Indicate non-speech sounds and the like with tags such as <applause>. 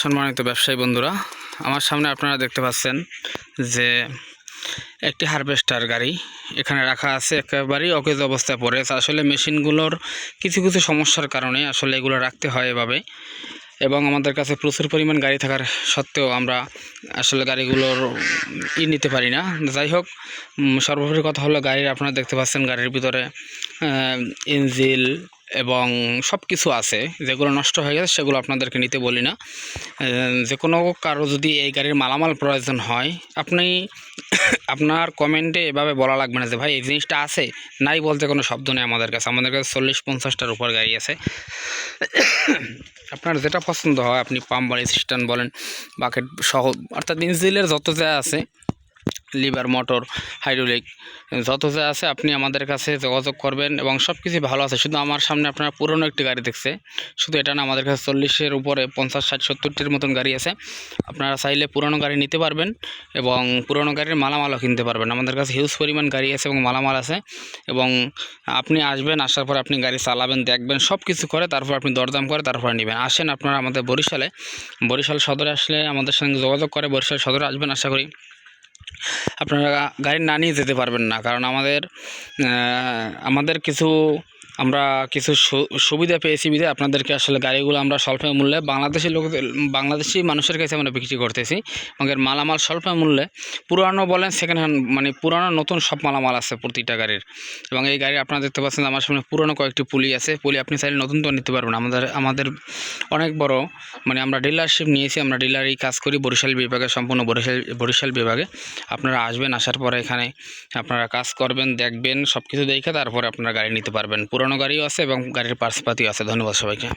সম্মানিত ব্যবসায়ী বন্ধুরা, আমার সামনে আপনারা দেখতে পাচ্ছেন যে একটি হারভেস্টার গাড়ি এখানে রাখা আছে, একেবারেই অকেজ অবস্থায় পড়ে আছে। আসলে মেশিনগুলোর কিছু কিছু সমস্যার কারণে আসলে এগুলো রাখতে হয় এভাবে এবং আমাদের কাছে প্রচুর পরিমাণ গাড়ি থাকার সত্ত্বেও আমরা আসলে গাড়িগুলোর ই নিতে পারি না যাই হোক সর্বোপরি কথা হলো গাড়ির, আপনারা দেখতে পাচ্ছেন গাড়ির ভিতরে ইঞ্জিল এবং সব কিছু আছে, যেগুলো নষ্ট হয়ে গেছে সেগুলো আপনাদেরকে নিতে বলি না। যে কোনো কারও যদি এই গাড়ির মালামাল প্রয়োজন হয়, আপনি <coughs> আপনার কমেন্টে এভাবে বলা লাগবে না যে, ভাই, এই জিনিসটা আছে? নাই বলতে কোনো শব্দ নেই আমাদের কাছে। আমাদের কাছে চল্লিশ পঞ্চাশটার উপর গাড়ি আছে। <coughs> আপনার যেটা পছন্দ হয়, আপনি পাম্প বা স্ট্যান্ড বলেন, বাকেট সহ, অর্থাৎ ইঞ্জিলের যত যা আছে লিভার, মোটর, হাইড্রোলিক, যত যা আছে আপনি আমাদের কাছে যোগাযোগ করবেন এবং সব কিছুই ভালো আছে। শুধু আমার সামনে আপনার পুরনো একটি গাড়ি দেখছে। শুধু এটা না, আমাদের কাছে চল্লিশের উপরে পঞ্চাশ, ষাট, সত্তরটির মতন গাড়ি আছে। আপনারা চাইলে পুরনো গাড়ি নিতে পারবেন এবং পুরনো গাড়ির মালামালও কিনতে পারবেন। আমাদের কাছে হিউজ পরিমাণ গাড়ি আছে এবং মালামাল আছে এবং আপনি আসবেন, আসার পর আপনি গাড়ি চালাবেন, দেখবেন সব কিছু করে তারপর আপনি দরদাম করে তারপরে নেবেন। আসেন আপনারা আমাদের বরিশালে। বরিশাল সদরে আসলে আমাদের সঙ্গে যোগাযোগ করে, বরিশাল সদরে আসবেন, আশা করি। আপনারা গাড়ি না নিয়ে যেতে পারবেন না। কারণ আমাদের আমাদের কিছু আমরা কিছু সুবিধা পেয়েছি বিধে আপনাদেরকে আসলে গাড়িগুলো আমরা স্বল্প মূল্যে বাংলাদেশি লোকদের বাংলাদেশি মানুষের কাছে আমরা বিক্রি করতেছি আমাদের মালামাল স্বল্প মূল্যে পুরানো বলেন সেকেন্ড হ্যান্ড মানে পুরানো নতুন সব মালামাল আছে প্রতিটা গাড়ির। এবং এই গাড়ি আপনারা দেখতে পাচ্ছেন আমার সামনে পুরনো কয়েকটি পুলি আছে। পুলি আপনি চাইলে নতুন তো নিতে পারবেন আমাদের আমাদের অনেক বড় মানে আমরা ডিলারশিপ নিয়েছি, আমরা ডিলারই কাজ করি বরিশাল বিভাগে, সম্পূর্ণ বরিশাল বরিশাল বিভাগে। আপনারা আসবেন, আসার পরে এখানে আপনারা কাজ করবেন, দেখবেন সব কিছু দেখে তারপরে আপনারা গাড়ি নিতে পারবেন। পুরনো গাড়িও আছে এবং গাড়ির পার্সপাতিও আছে। ধন্যবাদ সবাইকে।